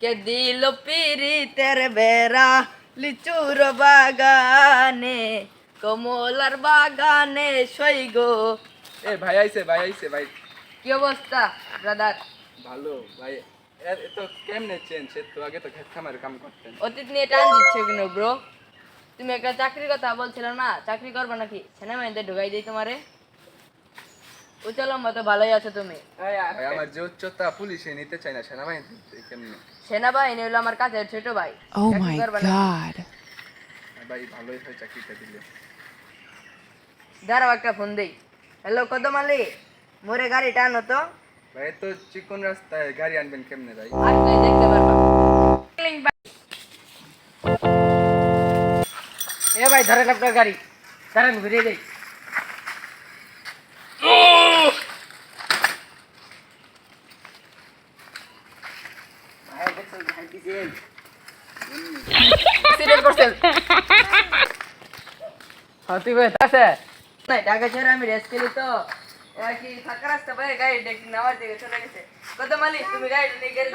কে দিল পিরিতের বেড়া লিচুর বাগানে কমলার বাগানে সই গো। এ ভাই আইছে ভাই আইছে ভাই। কি অবস্থা ব্রাদার? ভালো ভাই। তো কেমনে চেঞ্জ সে তো আগে তো খামারে কাম করতেন। অতীত নিয়ে টান দিচ্ছ কেন ব্রো তুমি একটা চাকরির কথা বলছিল না? চাকরি করবে নাকি? সেনাবাহিনীতে ঢুকাই দিই তোমারে। উচ্চলম্বা তো ভালোই আছো তুমি। আমার যে উচ্চতা পুলিশে নিতে চায় না সেনাবাহিনীতে কেমনে? সেনাবাহিনী হলো আমার কাছের ছোট ভাই। করবে না। god. ভাই ভালোই হয় চাকরিটা দিলে। দাঁড়াও একটা ফোন দেই। হ্যালো কত মালি মোরে গাড়ি টানো তো। ভাই এত চিকন রাস্তায় গাড়ি আনবেন কেমনে ভাই? আর তুই দেখতে পারবা। এ ভাই ধরেন আপনার গাড়ি। ধরেন ঘুরিয়ে দেই। Accident করছেন। তুই কই আছে? নাই, ঢাকা শহরে আমি রেস্ট খেলি তো এবার কি ফাঁকা রাস্তা পাই গাড়ি নেওয়ার দিকে চলে গেছে কত মালিক তুমি গাড়ি নিয়ে গেলে